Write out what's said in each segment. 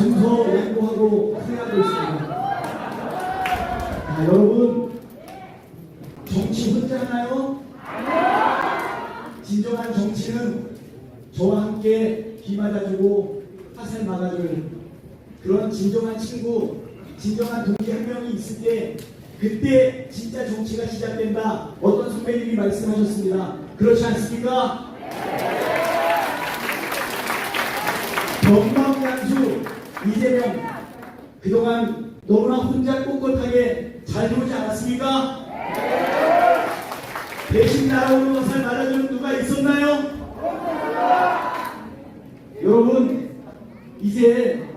준서 연구하고 생각하고 있습니다. 아, 여러분 정치 혼자나요? 진정한 정치는 저와 함께 비 맞아주고 화살 막아줄 그런 진정한 친구, 진정한 동기 한 명이 있을 때 그때 진짜 정치가 시작된다. 어떤 선배님이 말씀하셨습니다. 그렇지 않습니까? 네. 경남 이재명 그동안 너무나 혼자 꼿꼿하게 잘 보지 않았습니까? 대신 날아오는 것을 말아주는 누가 있었나요? 여러분 이제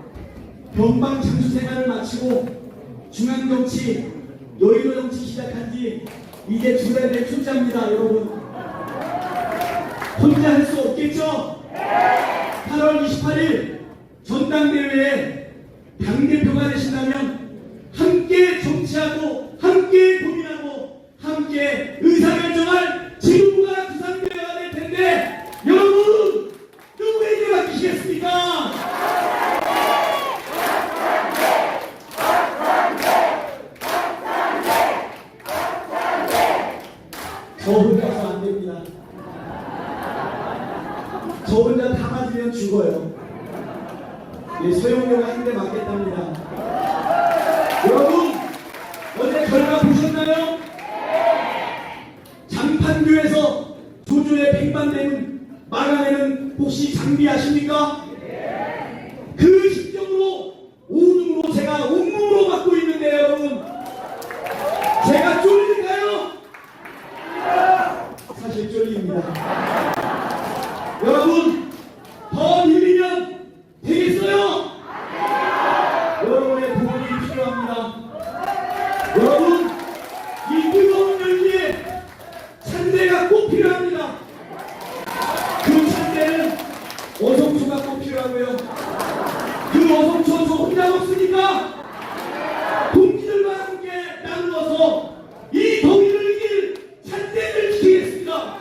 변방 장수 생활을 마치고 중앙정치 여의도 정치 시작한 지 이제 두 달된 숫자입니다 여러분 혼자 할 수 없겠죠? 8월 28일 전당대회에 당대표가 되신다면 함께 정치하고 함께 고민하고 함께 의사결정할 지도부가 구상되어야 될 텐데 여러분 누구에게 맡기시겠습니까? 저 혼자서 안 됩니다. 저 혼자 다 맞으면 죽어요. 예, 소용료가 한 대 맞겠답니다. 여러분, 어제 결과 보셨나요? 장판교에서 조조의 백만대는 막아내는 혹시 장비 아십니까? 그 심정으로 오줌으로 제가 온몸으로 받고 있는데 여러분 제가 쫄릴까요? 사실 쫄립니다. 여러분 더 밀리면 되겠어요? 여러분의 도움이 필요합니다. 여러분 이 뜨거운 열기에 찬대가 꼭 필요합니다. 그 찬대는 어성초가 꼭 필요하고요. 그 어성초 저 혼자 먹습니까? 동지들과 함께 나누어서 이 더위를 이길 찬대를 지키겠습니다.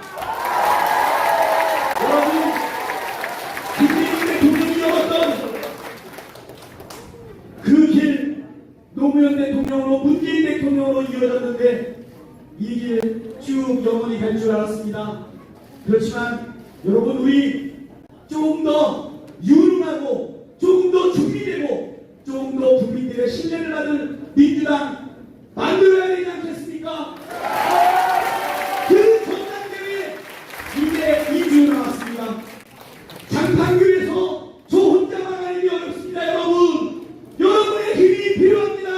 여러분 김대중 대통령이 열었던 그 길 노무현 대통령으로 문재인 대통령으로 이어졌는데 이 길 쭉 영원히 갈 줄 알았습니다. 그렇지만 여러분 우리 조금 더 유능하고 조금 더 준비되고 조금 더 국민들의 신뢰를 받은 민주당 만들어야 되지 않겠습니까? 그 전당대회 이제 2주 남았습니다. 장판교에서 저 혼자 막아내기 어렵습니다, 여러분. 여러분의 힘이 필요합니다.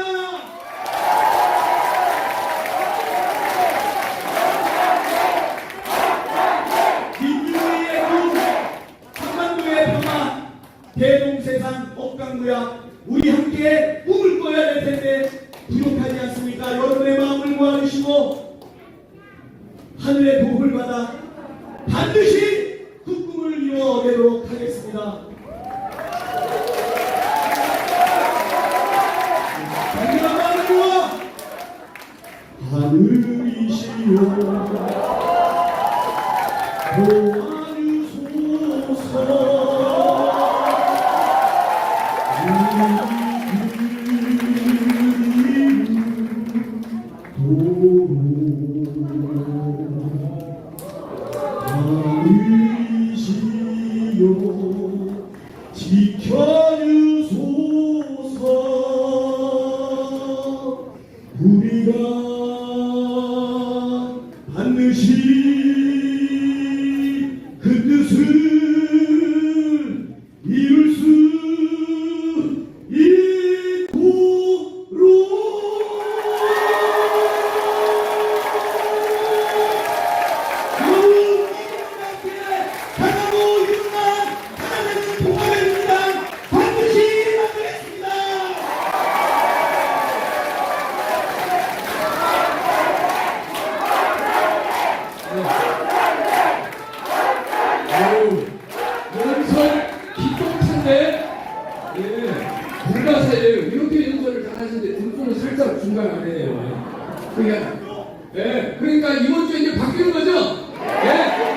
민주주의의 꿈, 한반도의 평화, 대동세상 억강무야 우리 함께 꿈을 꿔야 될 텐데 부족하지 않습니까? 여러분의 마음을 모아주시고 하늘의 도움을 받아 반드시 그 꿈을 이뤄내도록 하겠습니다. 하늘이시여 우리가 반드시 그 뜻을 이룰 수 불가사를 이렇게 연설을 다 하시는데 등분은 살짝 중간 안 해요. 그러니까, 예, 그러니까 이번 주에 이제 바뀌는 거죠? 예.